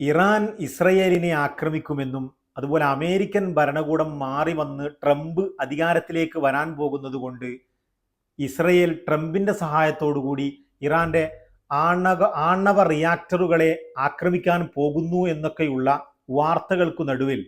Iran ഇസ്രയേലിനെ ആക്രമിക്കുമെന്നും അതുപോലെ American ഭരണകൂടം മാറി വന്ന് ട്രംപ് അധികാരത്തിലേക്ക് വരാൻ പോകുന്നത് കൊണ്ട് ഇസ്രയേൽ ട്രംപിന്റെ സഹായത്തോടുകൂടി ഇറാന്റെ ആണവ ആണവ റിയാക്ടറുകളെ ആക്രമിക്കാൻ പോകുന്നു എന്നൊക്കെയുള്ള വാർത്തകൾക്കു നടുവിൽ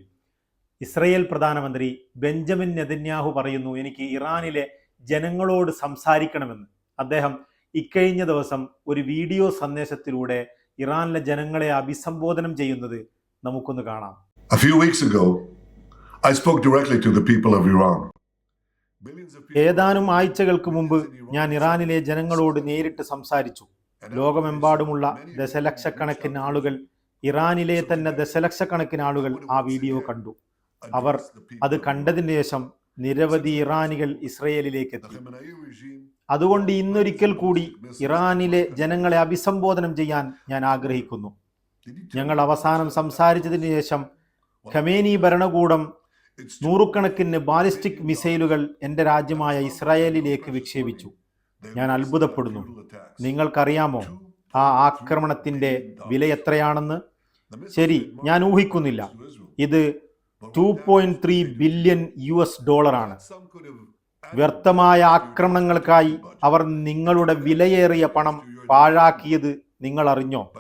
ഇസ്രയേൽ പ്രധാനമന്ത്രി ബെഞ്ചമിൻ നെതന്യാഹു പറയുന്നു എനിക്ക് ഇറാനിലെ ജനങ്ങളോട് സംസാരിക്കണമെന്ന്. അദ്ദേഹം ഇക്കഴിഞ്ഞ ദിവസം ഒരു വീഡിയോ സന്ദേശത്തിലൂടെ ഇറാനിലെ ജനങ്ങളെ അഭിസംബോധനം ചെയ്യുന്നത് നമുക്കൊന്ന് കാണാം. A few weeks ago, I spoke directly to the people of Iran. ഏതാനും ആഴ്ചകൾക്ക് മുമ്പ് ഞാൻ ഇറാനിലെ ജനങ്ങളോട് നേരിട്ട് സംസാരിച്ചു. ലോകമെമ്പാടുമുള്ള ദശലക്ഷക്കണക്കിന് ആളുകൾ ഇറാനിലെ തന്നെ ദശലക്ഷക്കണക്കിന് ആളുകൾ ആ വീഡിയോ കണ്ടു. അവർ അത് കണ്ടതിന് ശേഷം നിരവധി ഇറാനികൾ ഇസ്രയേലിലേക്ക് എത്തി അതുകൊണ്ട് ഇന്നൊരിക്കൽ കൂടി ഇറാനിലെ ജനങ്ങളെ അഭിസംബോധനം ചെയ്യാൻ ഞാൻ ആഗ്രഹിക്കുന്നു. ഞങ്ങൾ അവസാനം സംസാരിച്ചതിന് ശേഷം ഖമേനി ഭരണകൂടം നൂറുകണക്കിന് ബാലിസ്റ്റിക് മിസൈലുകൾ എന്റെ രാജ്യമായ ഇസ്രായേലിലേക്ക് വിക്ഷേപിച്ചു. ഞാൻ അത്ഭുതപ്പെടുന്നു. നിങ്ങൾക്കറിയാമോ ആ ആക്രമണത്തിന്റെ വില എത്രയാണെന്ന്? ശരി ഞാൻ ഊഹിക്കുന്നില്ല. ഇത് two point three? Billion U S ഡോളറാണ് വ്യർത്ഥമായ ആക്രമണങ്ങൾക്കായി അവർ നിങ്ങളുടെ വിലയേറിയ പണം പാഴാക്കിയത് നിങ്ങൾ അറിഞ്ഞോ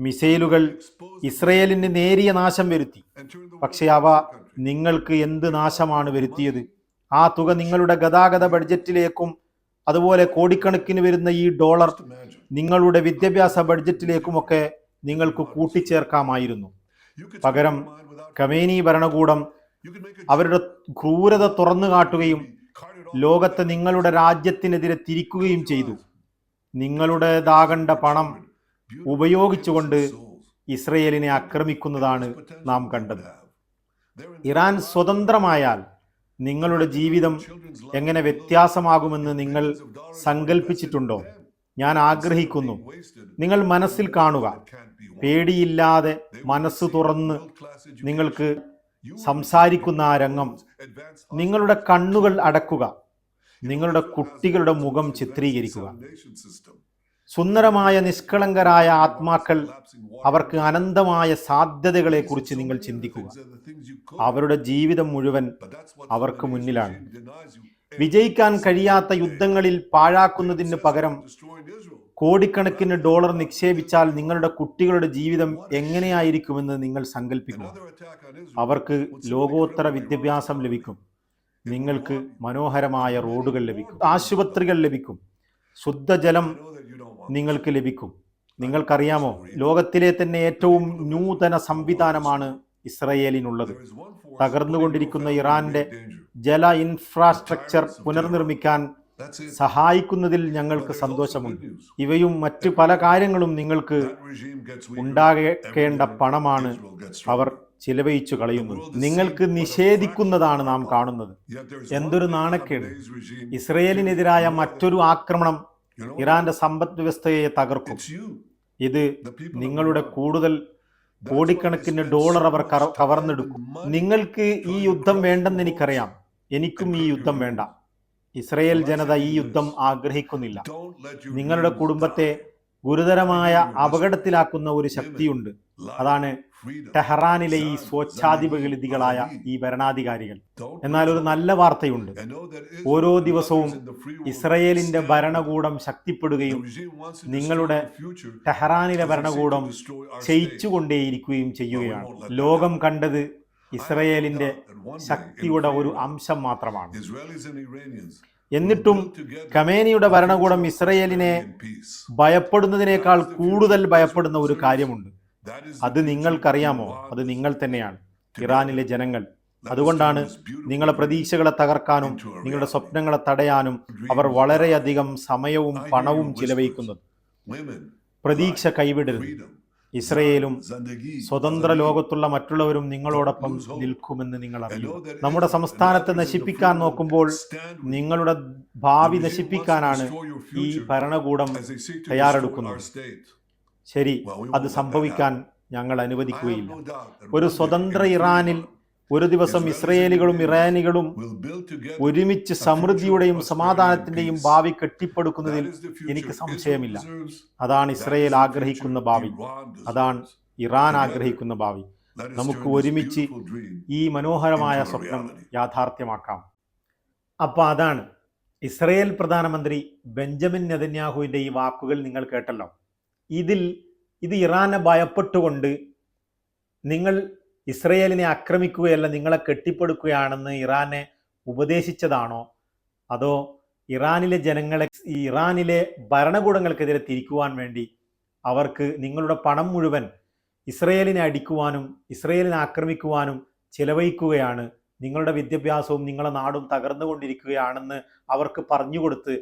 മിസൈലുകൾ ഇസ്രയേലിന് നേരിയ നാശം വരുത്തി. പക്ഷെ അവ. നിങ്ങൾക്ക് എന്ത് നാശമാണ് വരുത്തിയത്? ആ തുക നിങ്ങളുടെ ഗതാഗത ബഡ്ജറ്റിലേക്കും അതുപോലെ കോടിക്കണക്കിന് വരുന്ന ഈ ഡോളർ നിങ്ങളുടെ വിദ്യാഭ്യാസ ബഡ്ജറ്റിലേക്കുമൊക്കെ നിങ്ങൾക്ക് കൂട്ടിച്ചേർക്കാമായിരുന്നു. പകരം കമേനി ഭരണകൂടം അവരുടെ ക്രൂരത തുറന്നു കാട്ടുകയും ലോകത്തെ നിങ്ങളുടെ രാജ്യത്തിനെതിരെ തിരിക്കുകയും ചെയ്തു. നിങ്ങളുടേതാകേണ്ട പണം ഉപയോഗിച്ചുകൊണ്ട് ഇസ്രയേലിനെ ആക്രമിക്കുന്നതാണ് നാം കണ്ടത്. ഇറാൻ സ്വതന്ത്രമായാൽ നിങ്ങളുടെ ജീവിതം എങ്ങനെ വ്യത്യാസമാകുമെന്ന് നിങ്ങൾ സങ്കല്പിച്ചിട്ടുണ്ടോ ഞാൻ ആഗ്രഹിക്കുന്നു. നിങ്ങൾ മനസ്സിൽ കാണുക. പേടിയില്ലാതെ മനസ്സ് തുറന്ന് നിങ്ങൾക്ക് സംസാരിക്കുന്ന ആ രംഗം. നിങ്ങളുടെ കണ്ണുകൾ അടക്കുക. നിങ്ങളുടെ കുട്ടികളുടെ മുഖം ചിത്രീകരിക്കുക. സുന്ദരമായ നിഷ്കളങ്കരായ ആത്മാക്കൾ അവർക്ക് അനന്തമായ സാധ്യതകളെക്കുറിച്ച് നിങ്ങൾ ചിന്തിക്കുക. അവരുടെ ജീവിതം മുഴുവൻ അവർക്ക് മുന്നിലാണ്. വിജയിക്കാൻ കഴിയാത്ത യുദ്ധങ്ങളിൽ പാഴാക്കുന്നതിന് പകരം കോടിക്കണക്കിന് ഡോളർ നിക്ഷേപിച്ചാൽ നിങ്ങളുടെ കുട്ടികളുടെ ജീവിതം എങ്ങനെയായിരിക്കുമെന്ന് നിങ്ങൾ സങ്കല്പിക്കുന്നു അവർക്ക് ലോകോത്തര വിദ്യാഭ്യാസം ലഭിക്കും. നിങ്ങൾക്ക് മനോഹരമായ റോഡുകൾ ലഭിക്കും. ആശുപത്രികൾ ലഭിക്കും. ശുദ്ധജലം നിങ്ങൾക്ക് ലഭിക്കും. നിങ്ങൾക്കറിയാമോ? ലോകത്തിലെ തന്നെ ഏറ്റവും നൂതന സംവിധാനമാണ് ഇസ്രയേലിനുള്ളത്. തകർന്നുകൊണ്ടിരിക്കുന്ന ഇറാന്റെ ജല ഇൻഫ്രാസ്ട്രക്ചർ പുനർനിർമ്മിക്കാൻ സഹായിക്കുന്നതിൽ ഞങ്ങൾക്ക് സന്തോഷമുണ്ട്. ഇവയും മറ്റ് പല കാര്യങ്ങളും നിങ്ങൾക്ക് ഉണ്ടാകേണ്ട പണമാണ് അവർ ചിലവഴിച്ചു കളയുന്നത്. നിങ്ങൾക്ക് നിഷേധിക്കുന്നതാണ് നാം കാണുന്നത്. എന്തൊരു നാണക്കേട്. ഇസ്രയേലിനെതിരായ മറ്റൊരു ആക്രമണം ഇറാന്റെ സമ്പദ് വ്യവസ്ഥയെ തകർക്കും. ഇത് നിങ്ങളുടെ കൂടുതൽ കോടിക്കണക്കിന് ഡോളർ അവർ കവർന്നെടുക്കും. നിങ്ങൾക്ക് ഈ യുദ്ധം വേണ്ടെന്ന് എനിക്കറിയാം. എനിക്കും ഈ യുദ്ധം വേണ്ട. ഇസ്രയേൽ ജനത ഈ യുദ്ധം ആഗ്രഹിക്കുന്നില്ല. നിങ്ങളുടെ കുടുംബത്തെ ഗുരുതരമായ അപകടത്തിലാക്കുന്ന ഒരു ശക്തിയുണ്ട്. അതാണ് ടെഹ്റാനിലെ ഈ സ്വച്ഛാധിപതികളായ ഈ ഭരണാധികാരികൾ. എന്നാൽ ഒരു നല്ല വാർത്തയുണ്ട്. ഓരോ ദിവസവും ഇസ്രയേലിന്റെ ഭരണകൂടം ശക്തിപ്പെടുകയും നിങ്ങളുടെ ടെഹ്റാനിലെ ഭരണകൂടം ക്ഷയിച്ചുകൊണ്ടേയിരിക്കുകയും ചെയ്യുകയാണ്. ലോകം കണ്ടത് ഇസ്രയേലിന്റെ ശക്തിയുടെ ഒരു അംശം മാത്രമാണ്. എന്നിട്ടും കമേനിയുടെ ഭരണകൂടം ഇസ്രയേലിനെ ഭയപ്പെടുന്നതിനേക്കാൾ കൂടുതൽ ഭയപ്പെടുന്ന ഒരു കാര്യമുണ്ട്. അത് നിങ്ങൾക്കറിയാമോ? അത് നിങ്ങൾ തന്നെയാണ്. ഇറാനിലെ ജനങ്ങൾ. അതുകൊണ്ടാണ് നിങ്ങളുടെ പ്രതീക്ഷകളെ തകർക്കാനും നിങ്ങളുടെ സ്വപ്നങ്ങളെ തടയാനും അവർ വളരെയധികം സമയവും പണവും ചിലവഴിക്കുന്നത്. പ്രതീക്ഷ കൈവിടരുത്. ഇസ്രയേലും സ്വതന്ത്ര ലോകത്തുള്ള മറ്റുള്ളവരും നിങ്ങളോടൊപ്പം നിൽക്കുമെന്ന് നിങ്ങൾ അറിയും നമ്മുടെ സംസ്ഥാനത്തെ നശിപ്പിക്കാൻ നോക്കുമ്പോൾ നിങ്ങളുടെ ഭാവി നശിപ്പിക്കാനാണ് ഈ ഭരണകൂടം തയ്യാറെടുക്കുന്നത്. ശരി അത് സംഭവിക്കാൻ ഞങ്ങൾ അനുവദിക്കുകയില്ല. ഒരു സ്വതന്ത്ര ഇറാനിൽ ഒരു ദിവസം ഇസ്രയേലികളും ഇറാനികളും ഒരുമിച്ച് സമൃദ്ധിയുടെയും സമാധാനത്തിന്റെയും ഭാവി കെട്ടിപ്പടുക്കുന്നതിൽ എനിക്ക് സംശയമില്ല. അതാണ് ഇസ്രയേൽ ആഗ്രഹിക്കുന്ന ഭാവി. അതാണ് ഇറാൻ ആഗ്രഹിക്കുന്ന ഭാവി. നമുക്ക് ഒരുമിച്ച് ഈ മനോഹരമായ സ്വപ്നം യാഥാർത്ഥ്യമാക്കാം. അപ്പോൾ അതാണ് ഇസ്രയേൽ പ്രധാനമന്ത്രി ബെഞ്ചമിൻ നെതന്യാഹുവിന്റെ ഈ വാക്കുകൾ നിങ്ങൾ കേട്ടല്ലോ. ഇതിൽ ഇത് ഇറാനെ ഭയപ്പെട്ടുകൊണ്ട് നിങ്ങൾ ഇസ്രയേലിനെ ആക്രമിക്കുകയല്ല നിങ്ങളെ കെട്ടിപ്പടുക്കുകയാണെന്ന് ഇറാനെ ഉപദേശിച്ചതാണോ? അതോ ഇറാനിലെ ജനങ്ങളെ ഈ ഇറാനിലെ ഭരണകൂടങ്ങൾക്കെതിരെ തിരിക്കുവാൻ വേണ്ടി അവർക്ക് നിങ്ങളുടെ പണം മുഴുവൻ ഇസ്രയേലിനെ അടിക്കുവാനും ഇസ്രയേലിനെ ആക്രമിക്കുവാനും ചിലവഴിക്കുകയാണ്. നിങ്ങളുടെ വിദ്യാഭ്യാസവും നിങ്ങളുടെ നാടും തകർന്നുകൊണ്ടിരിക്കുകയാണെന്ന് അവർക്ക് പറഞ്ഞുകൊടുത്ത്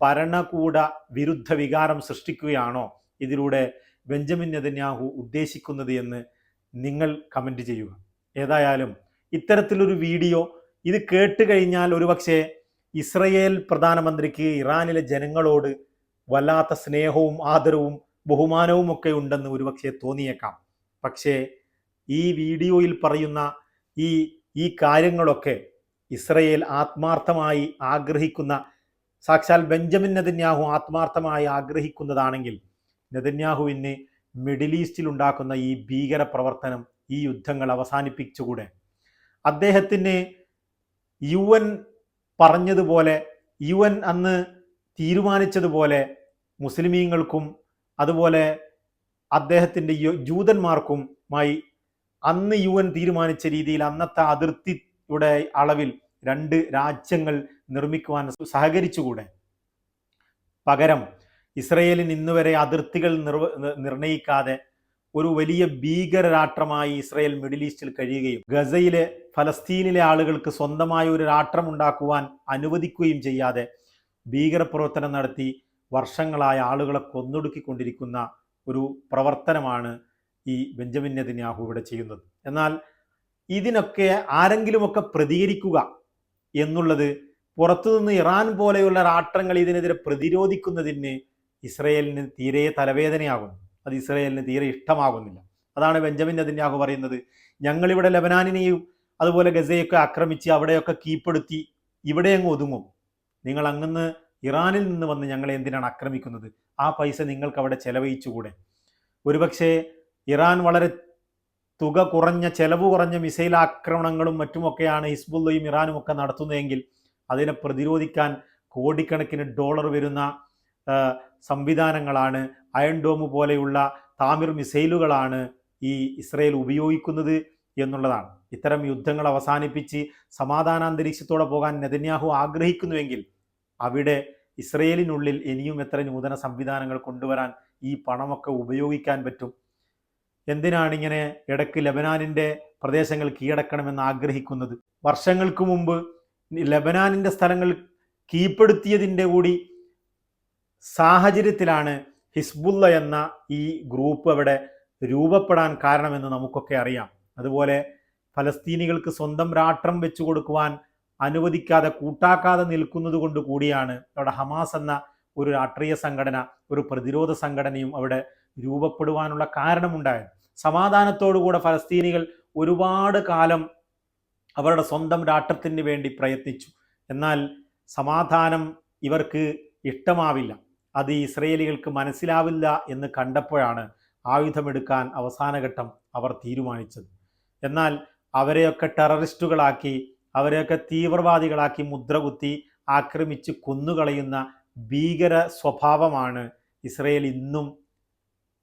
ഭരണകൂട വിരുദ്ധ വികാരം സൃഷ്ടിക്കുകയാണോ ഇതിലൂടെ ബെഞ്ചമിൻ നെതന്യാഹു ഉദ്ദേശിക്കുന്നത് എന്ന് നിങ്ങൾ കമന്റ് ചെയ്യുക. ഏതായാലും ഇത്തരത്തിലൊരു വീഡിയോ ഇത് കേട്ട് കഴിഞ്ഞാൽ ഒരുപക്ഷെ ഇസ്രയേൽ പ്രധാനമന്ത്രിക്ക് ഇറാനിലെ ജനങ്ങളോട് വല്ലാത്ത സ്നേഹവും ആദരവും ബഹുമാനവും ഒക്കെ ഉണ്ടെന്ന് ഒരുപക്ഷെ തോന്നിയേക്കാം. പക്ഷേ ഈ വീഡിയോയിൽ പറയുന്ന ഈ ഈ കാര്യങ്ങളൊക്കെ ഇസ്രയേൽ ആത്മാർത്ഥമായി ആഗ്രഹിക്കുന്ന സാക്ഷാൽ ബെഞ്ചമിൻ നെതന്യാഹു ആത്മാർത്ഥമായി ആഗ്രഹിക്കുന്നതാണെങ്കിൽ നെതന്യാഹുവിന് മിഡിൽ ഈസ്റ്റിൽ ഉണ്ടാക്കുന്ന ഈ ഭീകര പ്രവർത്തനം ഈ യുദ്ധങ്ങൾ അവസാനിപ്പിച്ചുകൂടെ? അദ്ദേഹത്തിന് യു എൻ പറഞ്ഞതുപോലെ യു എൻ അന്ന് തീരുമാനിച്ചതുപോലെ മുസ്ലിമീങ്ങൾക്കും അതുപോലെ അദ്ദേഹത്തിന്റെ ജൂതന്മാർക്കും ജൂതന്മാർക്കുമായി അന്ന് യു എൻ തീരുമാനിച്ച രീതിയിൽ അന്നത്തെ അതിർത്തിയുടെ അളവിൽ രണ്ട് രാജ്യങ്ങൾ നിർമ്മിക്കുവാൻ സഹകരിച്ചുകൂടെ? പകരം ഇസ്രയേലിന് ഇന്ന് വരെ അതിർത്തികൾ നിർവ നിർണയിക്കാതെ ഒരു വലിയ ഭീകരരാഷ്ട്രമായി ഇസ്രയേൽ മിഡിൽ ഈസ്റ്റിൽ കഴിയുകയും ഗസയിലെ ഫലസ്തീനിലെ ആളുകൾക്ക് സ്വന്തമായ ഒരു രാഷ്ട്രം ഉണ്ടാക്കുവാൻ അനുവദിക്കുകയും ചെയ്യാതെ ഭീകരപ്രവർത്തനം നടത്തി വർഷങ്ങളായ ആളുകളെ കൊന്നൊടുക്കിക്കൊണ്ടിരിക്കുന്ന ഒരു പ്രവർത്തനമാണ് ഈ ബെഞ്ചമിൻ നെതിന്യാഹു ഇവിടെ ചെയ്യുന്നത്. എന്നാൽ ഇതിനൊക്കെ ആരെങ്കിലുമൊക്കെ പ്രതികരിക്കുക എന്നുള്ളത് പുറത്തുനിന്ന് ഇറാൻ പോലെയുള്ള രാഷ്ട്രങ്ങൾ ഇതിനെതിരെ പ്രതിരോധിക്കുന്നതിന് ഇസ്രയേലിന് തീരെ തലവേദനയാകുന്നു. അത് ഇസ്രയേലിന് തീരെ ഇഷ്ടമാകുന്നില്ല. അതാണ് ബെഞ്ചമിൻ അതിന്യാഹു പറയുന്നത്. ഞങ്ങളിവിടെ ലബനാനിനെയും അതുപോലെ ഗസയൊക്കെ ആക്രമിച്ച് അവിടെയൊക്കെ കീഴ്പ്പെടുത്തി ഇവിടെ അങ്ങ് ഒതുങ്ങും. നിങ്ങൾ അങ്ങന്ന് ഇറാനിൽ നിന്ന് വന്ന് ഞങ്ങളെ എന്തിനാണ് ആക്രമിക്കുന്നത്? ആ പൈസ നിങ്ങൾക്ക് അവിടെ ചെലവഴിച്ചുകൂടെ? ഒരുപക്ഷെ ഇറാൻ വളരെ തുക കുറഞ്ഞ ചെലവ് കുറഞ്ഞ മിസൈൽ ആക്രമണങ്ങളും മറ്റുമൊക്കെയാണ് ഹിസ്ബുള്ളയും ഇറാനും ഒക്കെ നടത്തുന്നതെങ്കിൽ അതിനെ പ്രതിരോധിക്കാൻ കോടിക്കണക്കിന് ഡോളർ വരുന്ന സംവിധാനങ്ങളാണ്. അയൺ ഡോം പോലെയുള്ള താമിർ മിസൈലുകളാണ് ഈ ഇസ്രയേൽ ഉപയോഗിക്കുന്നത് എന്നുള്ളതാണ്. ഇത്തരം യുദ്ധങ്ങൾ അവസാനിപ്പിച്ച് സമാധാനാന്തരീക്ഷത്തോടെ പോകാൻ നെതന്യാഹു ആഗ്രഹിക്കുന്നുവെങ്കിൽ അവിടെ ഇസ്രയേലിനുള്ളിൽ ഇനിയും എത്ര നൂതന സംവിധാനങ്ങൾ കൊണ്ടുവരാൻ ഈ പണമൊക്കെ ഉപയോഗിക്കാൻ പറ്റും? എന്തിനാണ് ഇങ്ങനെ ഇടയ്ക്ക് ലബനാനിന്റെ പ്രദേശങ്ങൾ കീഴടക്കണമെന്ന് ആഗ്രഹിക്കുന്നത്? വർഷങ്ങൾക്ക് മുമ്പ് ലബനാനിന്റെ സ്ഥലങ്ങൾ കീഴ്പ്പെടുത്തിയതിന്റെ കൂടി സാഹചര്യത്തിലാണ് ഹിസ്ബുള്ള എന്ന ഈ ഗ്രൂപ്പ് അവിടെ രൂപപ്പെടാൻ കാരണമെന്ന് നമുക്കൊക്കെ അറിയാം. അതുപോലെ ഫലസ്തീനികൾക്ക് സ്വന്തം രാഷ്ട്രം വെച്ചു കൊടുക്കുവാൻ അനുവദിക്കാതെ കൂട്ടാക്കാതെ നിൽക്കുന്നത് കൊണ്ട് കൂടിയാണ് അവിടെ ഹമാസ് എന്ന ഒരു രാഷ്ട്രീയ സംഘടന ഒരു പ്രതിരോധ സംഘടനയും അവിടെ രൂപപ്പെടുവാനുള്ള കാരണമുണ്ടായത്. സമാധാനത്തോടുകൂടെ ഫലസ്തീനികൾ ഒരുപാട് കാലം അവരുടെ സ്വന്തം രാഷ്ട്രത്തിന് വേണ്ടി പ്രയത്നിച്ചു. എന്നാൽ സമാധാനം ഇവർക്ക് ഇഷ്ടമാവില്ല. അത് ഇസ്രയേലികൾക്ക് മനസ്സിലാവില്ല എന്ന് കണ്ടപ്പോഴാണ് ആയുധമെടുക്കാൻ അവസാനഘട്ടം അവർ തീരുമാനിച്ചത്. എന്നാൽ അവരെയൊക്കെ ടെററിസ്റ്റുകളാക്കി അവരെയൊക്കെ തീവ്രവാദികളാക്കി മുദ്രകുത്തി ആക്രമിച്ച് കൊന്നുകളയുന്ന ഭീകര സ്വഭാവമാണ് ഇസ്രയേൽ ഇന്നും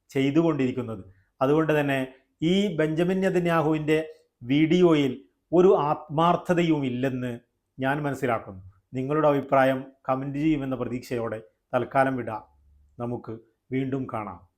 ചെയ്തുകൊണ്ടിരിക്കുന്നത്. അതുകൊണ്ട് തന്നെ ഈ ബെഞ്ചമിൻ നെതന്യാഹുവിന്റെ വീഡിയോയിൽ ഒരു ആത്മാർത്ഥതയും ഇല്ലെന്ന് ഞാൻ മനസ്സിലാക്കുന്നു. നിങ്ങളുടെ അഭിപ്രായം കമന്റ് ചെയ്യുമെന്ന പ്രതീക്ഷയോടെ തൽക്കാലം വിടാം. നമുക്ക് വീണ്ടും കാണാം.